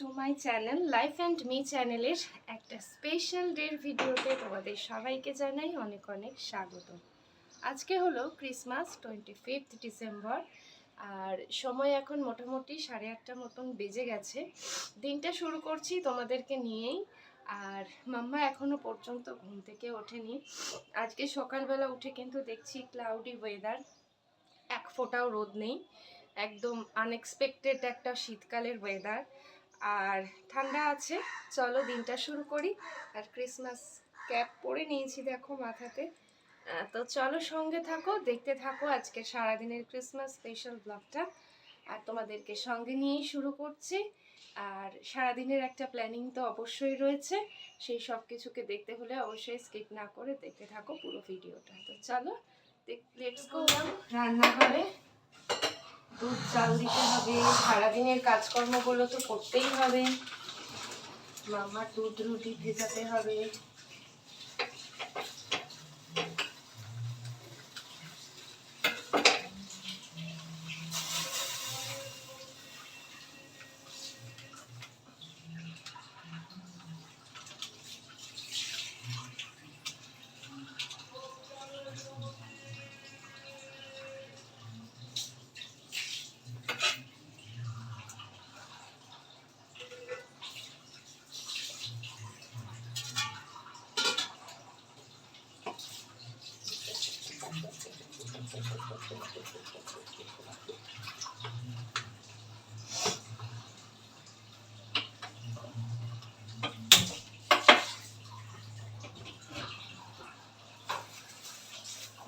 To my channel life and me চ্যানেলের একটা special ডের ভিডিওতে তোমাদের সবাইকে জানাই অনেক অনেক স্বাগত। আজকে হলো ক্রিসমাস টোয়েন্টি ফিফথ ডিসেম্বর আর সময় এখন মোটামুটি সাড়ে আটটা মতন বেজে গেছে। দিনটা শুরু করছি তোমাদেরকে নিয়েই, আর মাম্মা এখনও পর্যন্ত ঘুম থেকে ওঠেনি। আজকে সকালবেলা উঠে কিন্তু দেখছি ক্লাউডি ওয়েদার এক ফোঁটাও রোদ নেই, একদম আনএক্সপেক্টেড একটা শীতকালের ওয়েদার আর ঠান্ডা আছে। চলো দিনটা শুরু করি। আর ক্রিসমাস ক্যাপ পরে নিয়েছি দেখো মাথাতে। তো চলো সঙ্গে থাকো দেখতে থাকো আজকে সারাদিনের ক্রিসমাস স্পেশাল ব্লগটা আর তোমাদেরকে সঙ্গে নিয়েই শুরু করছি। আর সারাদিনের একটা প্ল্যানিং তো অবশ্যই রয়েছে। সেই সব কিছুকে দেখতে হলে অবশ্যই স্কিপ না করে দেখতে থাকো পুরো ভিডিওটা। তো চলো লেটস গো রান্নাঘরে। দুধ চাল দিতে হবে সারাদিনের কাজকর্মগুলো তো করতেই হবে। মামার দুধ রুটি ভেজাতে হবে।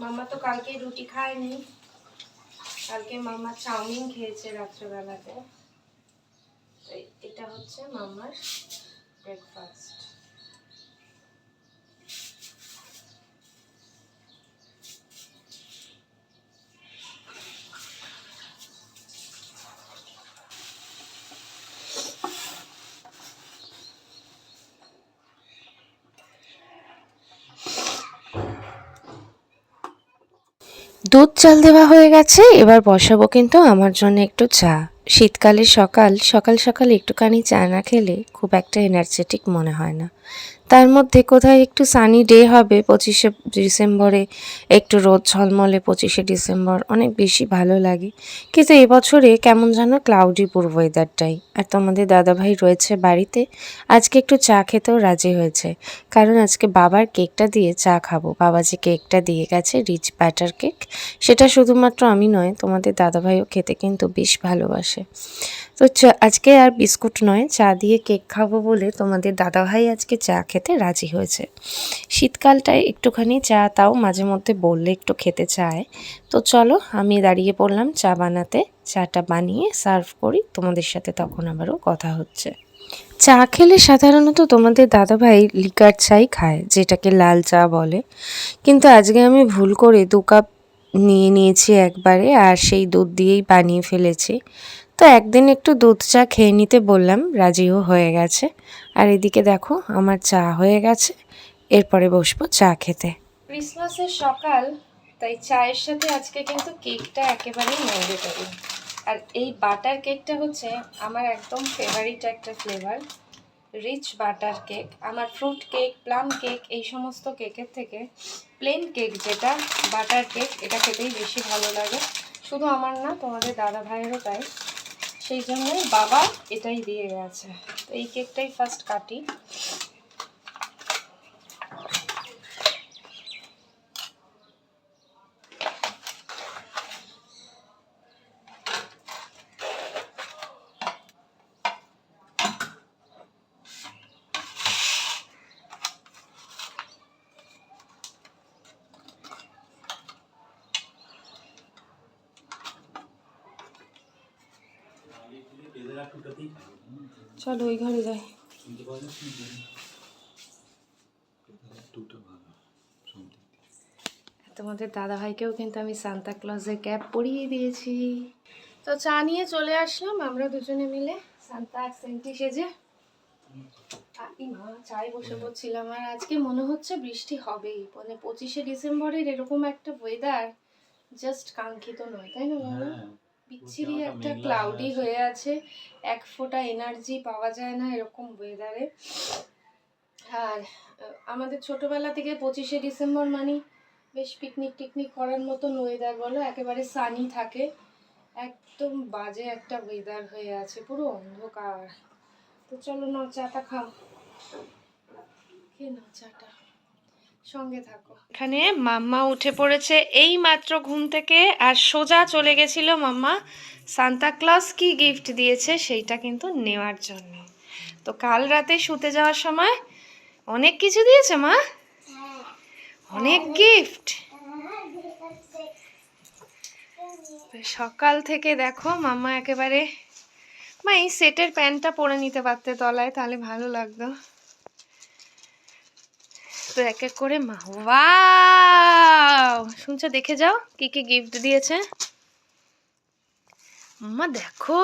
মামা তো কালকে রুটি খায়নি। কালকে মামা চাউমিন খেয়েছে রাত্রেবেলাতে। এটা হচ্ছে মামার ব্রেকফাস্ট দুধ চাল দেওয়া হয়ে গেছে, এবার বসাবো কিন্তু আমার জন্য একটু চা। শীতকালে সকাল সকাল সকাল একটুখানি চা না খেলে খুব একটা এনার্জেটিক মনে হয় না। তার মধ্যে কোথায় একটু সানি ডে হবে পঁচিশে ডিসেম্বরে, একটু রোদ ঝলমলে পঁচিশে ডিসেম্বর, অনেক বেশি ভালো লাগে। কিন্তু এবছরে কেমন যেন ক্লাউডি পুরো ওয়েদারটাই আর তোমাদের দাদাভাই রয়েছে বাড়িতে, আজকে একটু চা খেতেও রাজি হয়েছে। কারণ আজকে বাবার কেকটা দিয়ে চা খাব। বাবা যে কেকটা দিয়ে গেছে রিচ ব্যাটার কেক সেটা শুধুমাত্র আমি নয়, তোমাদের দাদাভাইও খেতে কিন্তু বেশ ভালোবাসে। তো আজকে আর বিস্কুট নয়, চা দিয়ে কেক খাব বলে তোমাদের দাদাভাই আজকে চা খেতে রাজি হয়েছে। শীতকালটায় একটুখানি চা তাও মাঝে মধ্যে বললে একটু খেতে চায়। তো চলো, আমি দাঁড়িয়ে পড়লাম চা বানাতে। চাটা বানিয়ে সার্ভ করি, তোমাদের সাথে তখন আবারও কথা হচ্ছে। চা খেলে সাধারণত তোমাদের দাদাভাই লিকার চাই খায়, যেটাকে লাল চা বলে। কিন্তু আজকে আমি ভুল করে দু কাপ নিয়ে নিয়েছি একবারে, আর সেই দুধ দিয়েই বানিয়ে ফেলেছি। তো একদিন একটু দুধ চা খেয়ে নিতে বললাম, রাজিও হয়ে গেছে। আর এদিকে দেখো, আমার চা হয়ে গেছে, এরপরে বসবো চা খেতে। ক্রিসমাসের সকাল, তাই চায়ের সাথে আজকে কিন্তু কেকটা একেবারেই ম্যান্ডেটরি আর এই বাটার কেকটা হচ্ছে আমার একদম ফেভারিট একটা ফ্লেভার রিচ বাটার কেক আমার ফ্রুট কেক প্লাম কেক এই সমস্ত কেকের থেকে প্লেন কেক যেটা বাটার কেক এটা খেতেই বেশি ভালো লাগে। শুধু আমার না, তোমাদের দাদা ভাইয়েরও তাই। সেই জন্যই বাবা এটাই দিয়ে গেছে। তো এই কেকটাই ফার্স্ট কাটি। চলো, ওই ঘরে যাই। তোমাদের দাদা ভাইকেও কিন্তু আমি সান্তা ক্লজের ক্যাপ পরিয়ে দিয়েছি। তো চা নিয়ে চলে আসলাম, আমরা দুজনে মিলে। সান্তা সেন্টি সেজে। মা চাই বসে পড়ছিলাম। আর আজকে মনে হচ্ছে বৃষ্টি হবেই। মানে পঁচিশে ডিসেম্বরের এরকম একটা ওয়েদার জাস্ট কাঙ্ক্ষিত নয়, তাই না হ্যাঁ বিচ্ছিরি একটা ক্লাউডি হয়ে আছে। এক ফোঁটা এনার্জি পাওয়া যায় না এরকম ওয়েদারে আর আমাদের ছোটবেলা থেকে পঁচিশে ডিসেম্বর মানে বেশ পিকনিক টিকনিক করার মতন ওয়েদার বলো একেবারে সানি থাকে। একদম বাজে একটা ওয়েদার হয়ে আছে পুরো অন্ধকার। তো চলো নাও চাটা খাও। খেয়ে নাও চাটা। সঙ্গে থাকো। এখানে মাম্মা উঠে পড়েছে। এই মাত্র ঘুম থেকে আর সোজা চলে গেছিল মাম্মা। সান্তা ক্লজ কি গিফট দিয়েছে সেইটা কিন্তু নেওয়ার জন্য। তো কাল রাতে শুতে যাওয়ার সময় অনেক কিছু দিয়েছে মা? অনেক গিফট। সকাল থেকে দেখো মাম্মা একেবারে, মা এই সেটের প্যান্টটা পরে নিতে পারতে তলায়, তাহলে ভালো লাগতো। তো এক এক করে মা। শুনছো দেখে যাও কি কি গিফট দিয়েছে। মাম্মা দেখো।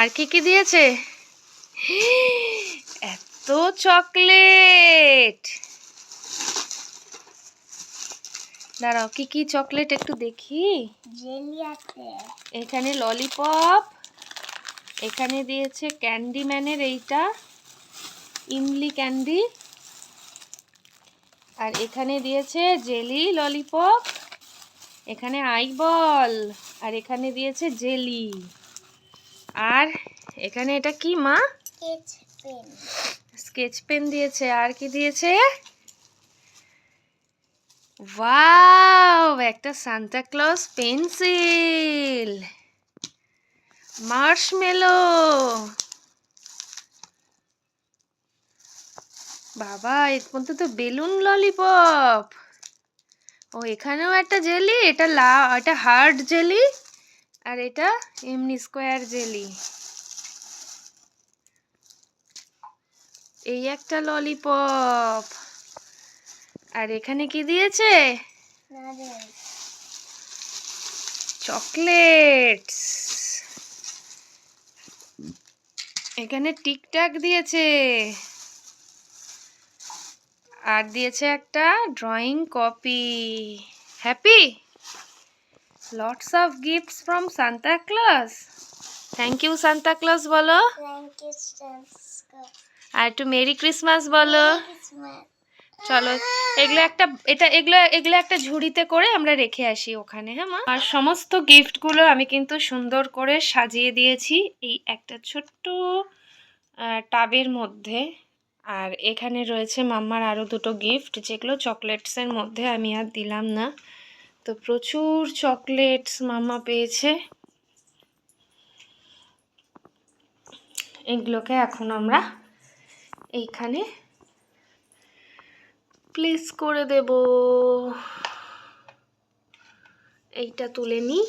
আর কি কি দিয়েছে? এত চকলেট! দাঁড়াও কি কি চকলেট একটু দেখি? এখানে ললিপপ এখানে দিয়েছে ক্যান্ডিম্যানের এইটা। ইমলি ক্যান্ডি। আর এখানে দিয়েছে জেলি ললিপপ। এখানে আইবল। আর এখানে দিয়েছে জেলি। আর এখানে এটা কি মা? Sketch pen. দিয়েছে। আর কি দিয়েছে? ওয়াও একটা সান্তা ক্লজ পেন্সিল। মার্শমেলো। বাবা এর মধ্যে তো বেলুন ললিপপ। ও, এখানেও একটা জেলি, এটা লা, এটা হার্ড জেলি, আর এটা এমনি স্কোয়ার জেলি। এই একটা ললিপপ। আর এখানে কি দিয়েছে? চকলেটস। এখানে টিকটাক দিয়েছে। আর দিয়েছে একটা drawing copy happy lots of gifts from Santa Claus thank you Santa Claus বলো। আর একটু মেরি ক্রিসমাস বলো। চলো এগুলো একটা এটা এগুলো এগুলো একটা ঝুড়িতে করে আমরা রেখে আসি ওখানে হ্যাঁ মা? আর সমস্ত গিফটগুলো আমি কিন্তু সুন্দর করে সাজিয়ে দিয়েছি এই একটা ছোট্ট টাবের মধ্যে। আর এখানে রয়েছে মাম্মার আরও দুটো গিফট যেগুলো চকলেটসের মধ্যে আমি আর দিলাম না। তো প্রচুর চকলেটস মাম্মা পেয়েছে। এগুলোকে এখন আমরা এইখানে প্লেস করে দেব। এইটা তুলে নিই।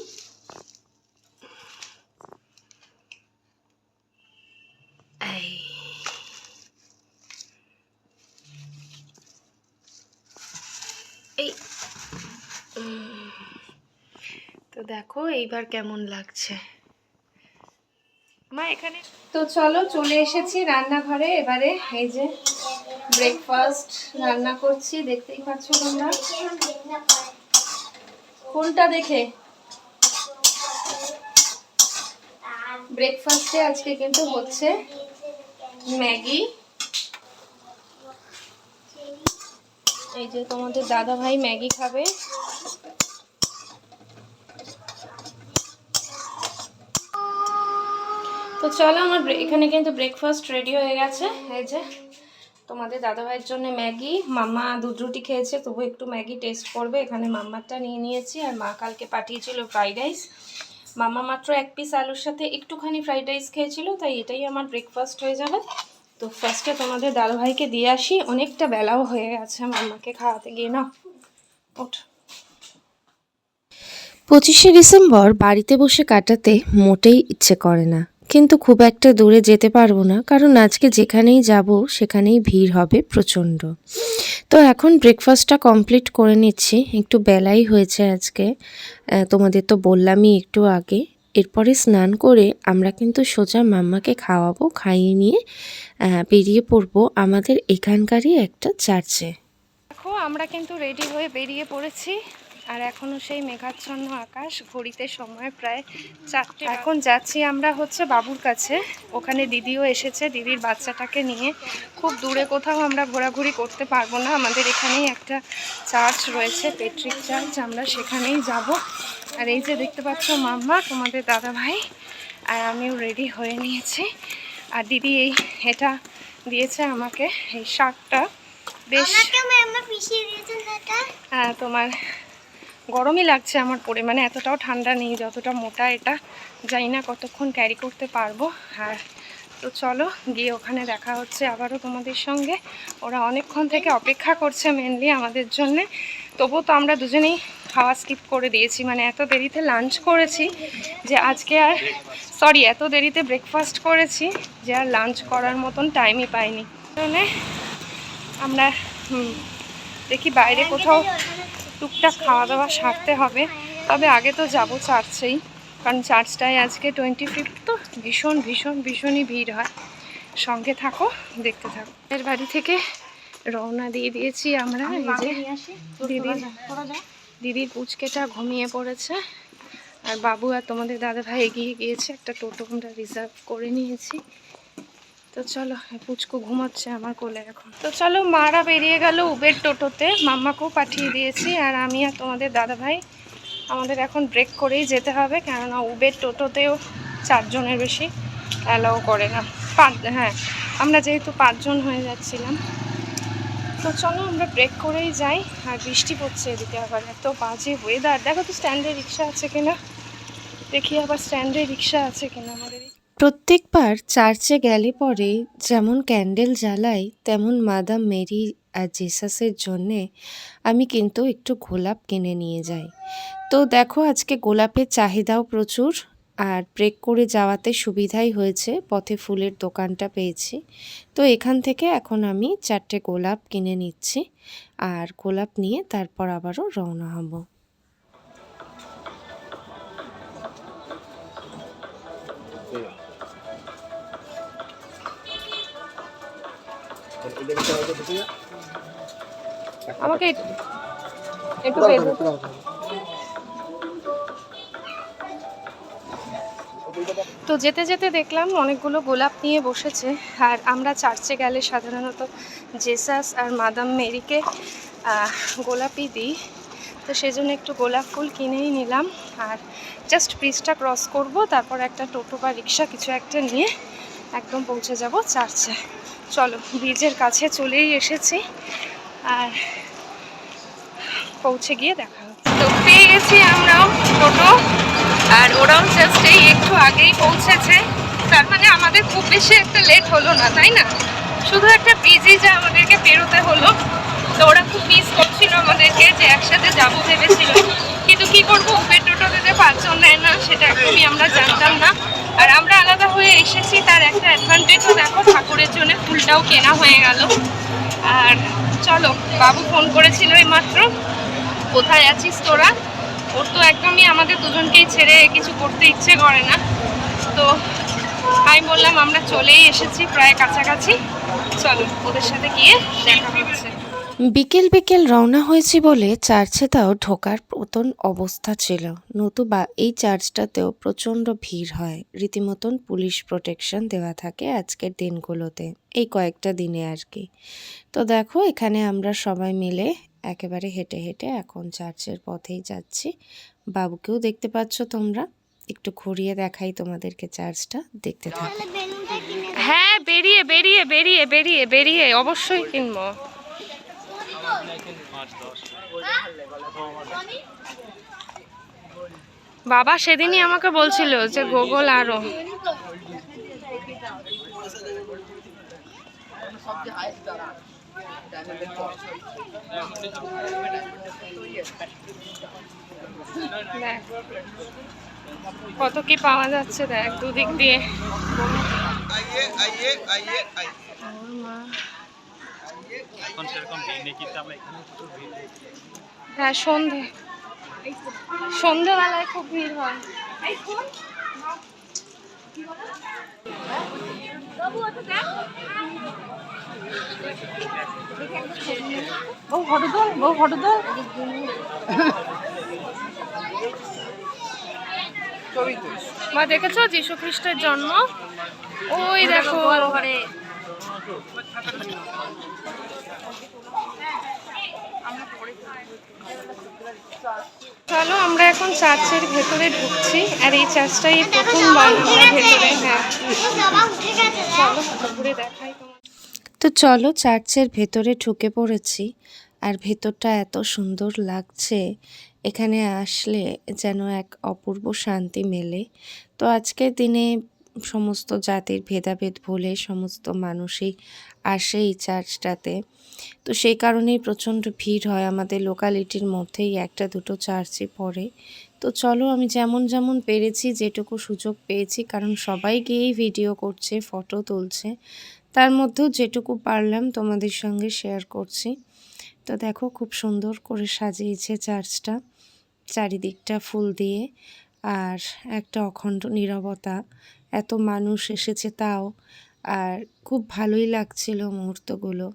দেখো এইবার কেমন লাগছে। মা এখানে তো চলো চলে এসেছি রান্নাঘরে। এবারে এই যে ব্রেকফাস্ট রান্না করছি দেখতেই পাচ্ছ তোমরা। কোনটা দেখে? ব্রেকফাস্টে আজকে কিন্তু হচ্ছে ম্যাগি। এই যে তোমাদের দাদা ভাই ম্যাগি খাবে। চলো, আমার এখানে কিন্তু ব্রেকফাস্ট রেডি হয়ে গেছে। এই যে, তোমাদের দাদাভাইয়ের জন্য ম্যাগি। মাম্মা দুধ রুটি খেয়েছে, তবু একটু ম্যাগি টেস্ট করবে। এখানে মাম্মারটা নিয়ে নিয়েছি, আর মা কালকে পাঠিয়েছিল ফ্রাইড রাইস মাম্মা মাত্র এক পিস আলুর সাথে একটুখানি ফ্রাইড রাইস খেয়েছিল, তাই এটাই আমার ব্রেকফাস্ট হয়ে যাবে। তো ফার্স্টে তোমাদের দাদাভাইকে দিয়ে আসি। অনেকটা বেলাও হয়ে গেছে, মাম্মাকে খাওয়াতে গিয়ে। না ওঠ। পঁচিশে ডিসেম্বর, বাড়িতে বসে কাটাতে মোটেই ইচ্ছে করে না। কিন্তু খুব একটা দূরে যেতে পারব না, কারণ আজকে যেখানেই যাব সেখানেই ভিড় হবে প্রচণ্ড। তো এখন ব্রেকফাস্টটা কমপ্লিট করে নিচ্ছি, একটু বেলাই হয়েছে আজকে তোমাদের তো বললামই একটু আগে। এরপরে স্নান করে আমরা কিন্তু সোজা মাম্মাকে খাওয়াবো, খাইয়ে নিয়ে বেরিয়ে পড়ব আমাদের এখানকারই একটা চার্চে দেখো, আমরা কিন্তু রেডি হয়ে বেরিয়ে পড়েছি। আর এখনও সেই মেঘাচ্ছন্ন আকাশ ঘড়িতে সময় প্রায় চারটে। এখন যাচ্ছি আমরা হচ্ছে বাবুর কাছে। ওখানে দিদিও এসেছে দিদির বাচ্চাটাকে নিয়ে। খুব দূরে কোথাও আমরা ঘোরাঘুরি করতে পারব না। আমাদের এখানেই একটা চার্চ রয়েছে পেট্রিক চার্চ। আমরা সেখানেই যাব। আর এই যে দেখতে পাচ্ছ মাম্মা তোমাদের দাদা ভাই আর আমিও রেডি হয়ে নিয়েছি। আর দিদি এই এটা দিয়েছে আমাকে এই শার্টটা বেশ হ্যাঁ তোমার গরমই লাগছে আমার পরে মানে এতটাও ঠান্ডা নেই, যতটা মোটা এটা, জানি না কতক্ষণ ক্যারি করতে পারব। আর তো চলো, গিয়ে ওখানে দেখা হচ্ছে আবারও তোমাদের সঙ্গে। ওরা অনেকক্ষণ থেকে অপেক্ষা করছে মেনলি আমাদের জন্যে। তবুও তো আমরা দুজনেই খাওয়া স্কিপ করে দিয়েছি মানে এত দেরিতে লাঞ্চ করেছি যে আজকে আর সরি এত দেরিতে ব্রেকফাস্ট করেছি যে আর লাঞ্চ করার মতন টাইমই পাইনি। আমরা দেখি বাইরে কোথাও টুকটাক খাওয়া দাওয়া সারতে হবে। তবে আগে তো যাব চার্চেই কারণ চার্চটায় আজকে টোয়েন্টি ফিফথ তো ভীষণ ভীষণ ভীষণই ভিড় হয়। সঙ্গে থাকো দেখতে থাকো। এর বাড়ি থেকে রওনা দিয়ে দিয়েছি আমরা এই যে দিদির দিদির পুচকেটা ঘুমিয়ে পড়েছে। আর বাবু আর তোমাদের দাদা ভাই এগিয়ে গিয়েছে একটা টোটো আমরা রিজার্ভ করে নিয়েছি। তো চলো পুচকু ঘুমাচ্ছে আমার কোলে এখন। তো চলো, মারা বেরিয়ে গেল উবের টোটোতে। মাম্মাকেও পাঠিয়ে দিয়েছি আর আমি আর তোমাদের দাদা ভাই আমাদের এখন ব্রেক করেই যেতে হবে, কেননা উবের টোটোতেও চারজনের বেশি অ্যালাউ করে না। পাঁচ হ্যাঁ আমরা যেহেতু পাঁচজন হয়ে যাচ্ছিলাম। তো চলো, আমরা ব্রেক করেই যাই। আর বৃষ্টি পড়ছে এদিকে আবার, এত বাজে ওয়েদার দেখো তো স্ট্যান্ডে রিক্সা আছে কিনা? দেখি আবার স্ট্যান্ডে রিক্সা আছে কিনা আমাদের। প্রত্যেকবার চার্চে গেলে পরে যেমন ক্যান্ডেল জ্বালাই, তেমন মাদাম মেরি আর জেসাসের জন্যে আমি কিন্তু একটু গোলাপ কিনে নিয়ে যাই। তো দেখো আজকে গোলাপের চাহিদাও প্রচুর আর ব্রেক করে যাওয়াতে সুবিধাই হয়েছে, পথে ফুলের দোকানটা পেয়েছি। তো এখান থেকে এখন আমি চারটে গোলাপ কিনে নিচ্ছি আর গোলাপ নিয়ে তারপর আবারও রওনা হব। আমাকে একটু- তো যেতে যেতে দেখলাম অনেকগুলো গোলাপ নিয়ে বসেছে আর আমরা চার্চে গেলে সাধারণত জেসাস আর মাদাম মেরিকে গোলাপই দিই। তো সেজন্য একটু গোলাপ ফুল কিনেই নিলাম আর জাস্ট ব্রিজটা ক্রস করব তারপর একটা টোটো বা রিক্সা কিছু একটা নিয়ে একদম পৌঁছে যাব চার্চে চলো ব্রিজের কাছে চলেই এসেছি। আর পৌঁছে গিয়ে দেখা হচ্ছে। তো পেয়ে গেছি আমরাও টোটো। আর ওরাও জাস্ট এই একটু আগেই পৌঁছেছে। তার মানে আমাদের খুব বেশি একটা লেট হলো না, তাই না? শুধু একটা ব্রিজই যা আমাদেরকে পেরোতে হলো। তো ওরা খুব মিস করছিল আমাদেরকে যে একসাথে যাব ভেবেছিল। কিন্তু কি করব? উবের টোটোতে যে পাঁচজন নেয় না, সেটা একদমই আমরা জানতাম না। আর আমরা আলাদা হয়ে এসেছি, তার একটা অ্যাডভান্টেজও দেখো, ঠাকুরের জন্য ফুলটাও কেনা হয়ে গেল। আর চলো, বাবু ফোন করেছিল এই মাত্র কোথায় আছিস তোরা? ওর তো একদমই আমাদের দুজনকেই ছেড়ে কিছু করতে ইচ্ছে করে না। তো আমি বললাম, আমরা চলেই এসেছি, প্রায় কাছাকাছি। চলো, ওদের সাথে গিয়ে দেখা হচ্ছে বিকেল বিকেল রওনা হয়েছি বলে চার্চে তাও ঢোকার মতন অবস্থা ছিল। নতুবা এই চার্চটাতেও প্রচণ্ড ভিড় হয়। রীতিমতন পুলিশ প্রোটেকশন দেওয়া থাকে আজকের দিনগুলোতে। এই কয়েকটা দিনে আর কি। তো দেখো, এখানে আমরা সবাই মিলে একেবারে হেঁটে হেঁটে এখন চার্চের পথেই যাচ্ছি। বাবুকেও দেখতে পাচ্ছ তোমরা। একটু ঘুরিয়ে দেখাই তোমাদেরকে চার্চটা দেখতে থাকো। হ্যাঁ বেরিয়ে বেরিয়ে বেরিয়ে বেরিয়ে বেরিয়ে, অবশ্যই কিনবো। বাবা সেদিনই আমাকে বলছিল যে গোগল আরও। কত কি পাওয়া যাচ্ছে দেখ দুদিক দিয়ে। মা। এখন সেরকম ভিড় নেই কিন্তু আমরা এখানে প্রচুর ভিড় হ্যাঁ সন্ধে। সন্ধেবেলায় খুব ভিড় হয়। বউ ফটো বউ মা দেখেছ যীশু খ্রিস্টের জন্ম? ওই দেখো। চলো আমরা এখন চার্চের ভেতরে ঢুকছি আর এই চার্চটাই প্রথমবার আমরা ভেতরে হ্যাঁ। চলো ঘুরে দেখাই তো চলো চার্চের ভেতরে ঢুকে পড়েছি আর ভেতরটা এত সুন্দর লাগছে। এখানে আসলে যেন এক অপূর্ব শান্তি মেলে। তো আজকের দিনে সমস্ত জাতির ভেদাভেদ ভুলে সমস্ত মানুষই আসে এই চার্চটাতে। তো সেই কারণেই প্রচণ্ড ভিড় হয়, আমাদের লোকালিটির মধ্যেই একটা দুটো চার্চই পড়ে। তো চলো আমি যেমন যেমন পেরেছি, যেটুকু সুযোগ পেয়েছি, কারণ সবাই গিয়েই ভিডিও করছে ফটো তুলছে। তার মধ্যেও যেটুকু পারলাম তোমাদের সঙ্গে শেয়ার করছি। তো দেখো খুব সুন্দর করে সাজিয়েছে চার্চটা, চারিদিকটা ফুল দিয়ে। আর একটা অখণ্ড নীরবতা এত মানুষ এসেছে তাও। আর খুব ভালোই লাগছিল মুহূর্তগুলো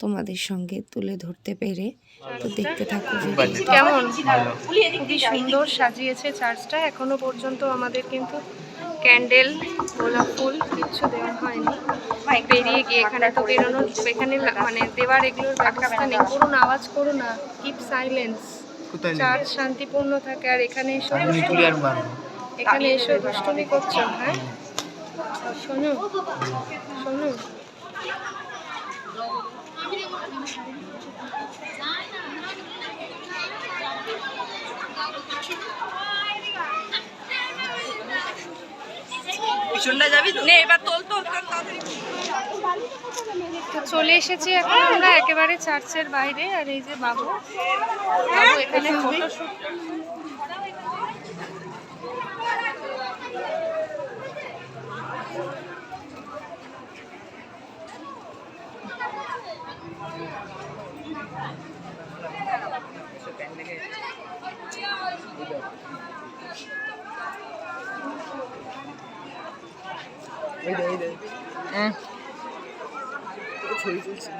তোমাদের সঙ্গে তুলে ধরতে পেরে। তো দেখতে থাকো কেমন? খুবই সুন্দর সাজিয়েছে চার্চটা। এখনও পর্যন্ত আমাদের কিন্তু ক্যান্ডেল গোলাপ ফুল কিচ্ছু দেওয়া হয়নি। বেরিয়ে গিয়ে এখানে তো বেরোনোর এখানে মানে দেওয়ার এগুলোর ব্যবস্থা নেই। করুন আওয়াজ করো না। কিপ সাইলেন্স চার্চ শান্তিপূর্ণ থাকে। আর এখানে এসে দুষ্টুমি এখানে এসে দুষ্টুমি করছ হ্যাঁ? শোনো শোনো। তো? চলে এসেছি এখন আমরা একেবারে চার্চের বাইরে আর এই যে বাবু বাবু এখানে ফটোশুট এই দে এই দে। হ্যাঁ ছবি তুলছি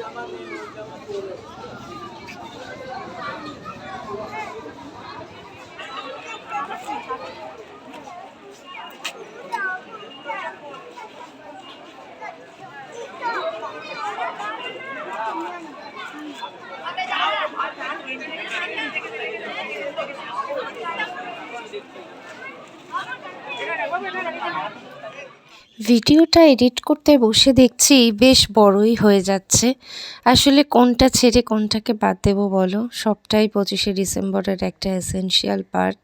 আমার ভিডিওটা এডিট করতে বসে দেখছি বেশ বড়ই হয়ে যাচ্ছে। আসলে কোনটা ছেড়ে কোনটাকে বাদ দেবো বলো? সবটাই পঁচিশে ডিসেম্বরের একটা এসেনশিয়াল পার্ট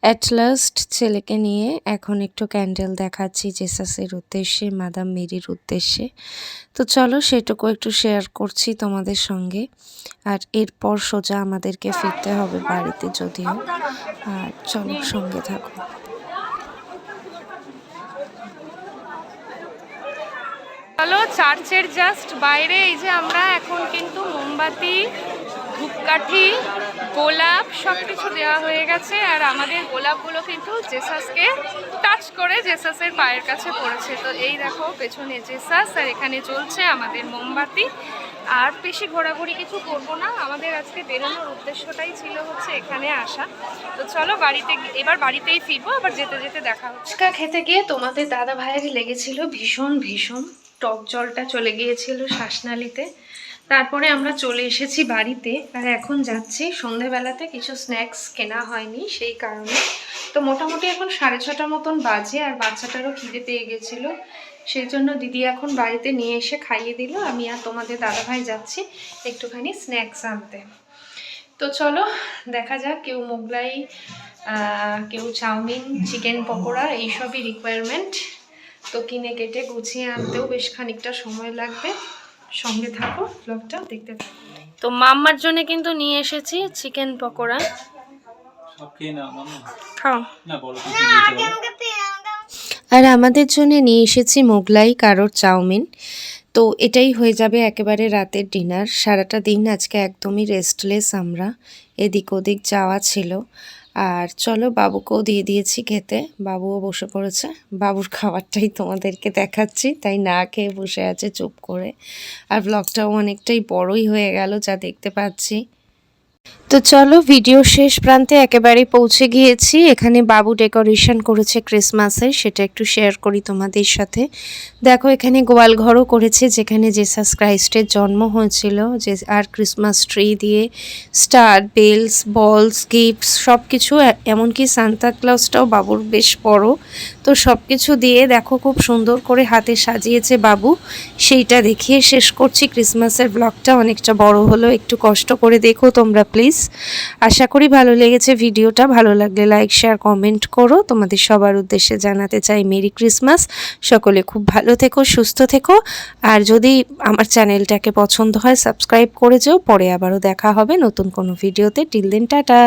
অ্যাট লাস্ট ছেলেকে নিয়ে এখন একটু ক্যান্ডেল দেখাচ্ছি জেসাসের উদ্দেশ্যে মাদাম মেরির উদ্দেশ্যে। তো চলো সেটুকু একটু শেয়ার করছি তোমাদের সঙ্গে। আর এরপর সোজা আমাদেরকে ফিরতে হবে বাড়িতে যদিও। আর চলো সঙ্গে থাকো। চলো, চার্চের জাস্ট বাইরে, এই যে আমরা এখন কিন্তু মোমবাতি, ধূপকাঠি, গোলাপ সব কিছু দেওয়া হয়ে গেছে, আর আমাদের গোলাপগুলো কিন্তু জেসাসকে টাচ করে জেসাসের পায়ের কাছে পড়েছে। তো এই দেখো, পেছনে জেসাস, আর এখানে চলছে আমাদের মোমবাতি। আর বেশি ঘোরাঘুরি কিছু করব না, আমাদের আজকে বেরোনোর উদ্দেশ্যটাই ছিল হচ্ছে এখানে আসা। তো চলো, বাড়িতে এবার বাড়িতেই ফিরবো, আবার যেতে যেতে দেখা হচ্ছে। খেতে গিয়ে তোমাদের দাদা ভাইয়ের লেগেছিল ভীষণ ভীষণ টক জলটা চলে গিয়েছিল শ্বাসনালীতে। তারপরে আমরা চলে এসেছি বাড়িতে আর এখন যাচ্ছি। সন্ধেবেলাতে কিছু স্ন্যাক্স কেনা হয়নি সেই কারণে। তো মোটামুটি এখন সাড়ে ছটা মতন বাজে আর বাচ্চাটারও খিদে পেয়ে গেছিল। সেই জন্য দিদি এখন বাড়িতে নিয়ে এসে খাইয়ে দিল। আমি আর তোমাদের দাদাভাই যাচ্ছি একটুখানি স্ন্যাক্স আনতে। তো চলো, দেখা যাক কেউ মোগলাই কেউ চাউমিন, চিকেন পকোড়া, এইসবই রিকোয়ারমেন্ট তো কিনে কেটে গুছিয়ে আনতেও বেশ খানিকটা সময় লাগবে। সঙ্গে থাকো ব্লগটা দেখতে থাকো। তো মাম্মার জন্য কিন্তু নিয়ে এসেছি চিকেন পকোড়া। খাও। আর আমাদের জন্য নিয়ে এসেছি মোগলাই কারোর চাউমিন। তো এটাই হয়ে যাবে একেবারে রাতের ডিনার। সারাটা দিন আজকে একদমই রেস্টলেস আমরা। এদিক ওদিক যাওয়া ছিল। আর চলো বাবুকেও দিয়ে দিয়েছি খেতে। বাবুও বসে পড়েছে। বাবুর খাবারটাই তোমাদেরকে দেখাচ্ছি। তাই না খেয়ে বসে আছে চুপ করে। আর ব্লগটাও অনেকটাই বড়ই হয়ে গেল যা দেখতে পাচ্ছি। তো চলো ভিডিও শেষ প্রান্তে একেবারে পৌঁছে গিয়েছি। এখানে বাবু ডেকোরেশন করেছে ক্রিসমাসের সেটা একটু শেয়ার করি তোমাদের সাথে। দেখো, এখানে গোয়াল ঘরও করেছে, যেখানে জেসাস ক্রাইস্টের জন্ম হয়েছিল, যে আর ক্রিসমাস ট্রি দিয়ে স্টার বেলস বলস গিফটস সব কিছু এমনকি সান্তা ক্লাউসটাও বাবুর বেশ বড়। তো সব কিছু দিয়ে দেখো, খুব সুন্দর করে হাতে সাজিয়েছে বাবু। সেইটা দেখিয়ে শেষ করছি ক্রিসমাসের ব্লগটা অনেকটা বড় হলো একটু কষ্ট করে দেখো তোমরা। প্লিজ আশা করি ভালো লেগেছে ভিডিওটা। ভালো লাগলে লাইক শেয়ার কমেন্ট করো। তোমাদের সবার উদ্দেশ্যে জানাতে চাই মেরি ক্রিসমাস। সকলে খুব ভালো থেকো, সুস্থ থেকো। আর যদি আমার চ্যানেলটাকে পছন্দ হয় সাবস্ক্রাইব করে যেও। পরে আবারও দেখা হবে নতুন কোনো ভিডিওতে। Till then tata.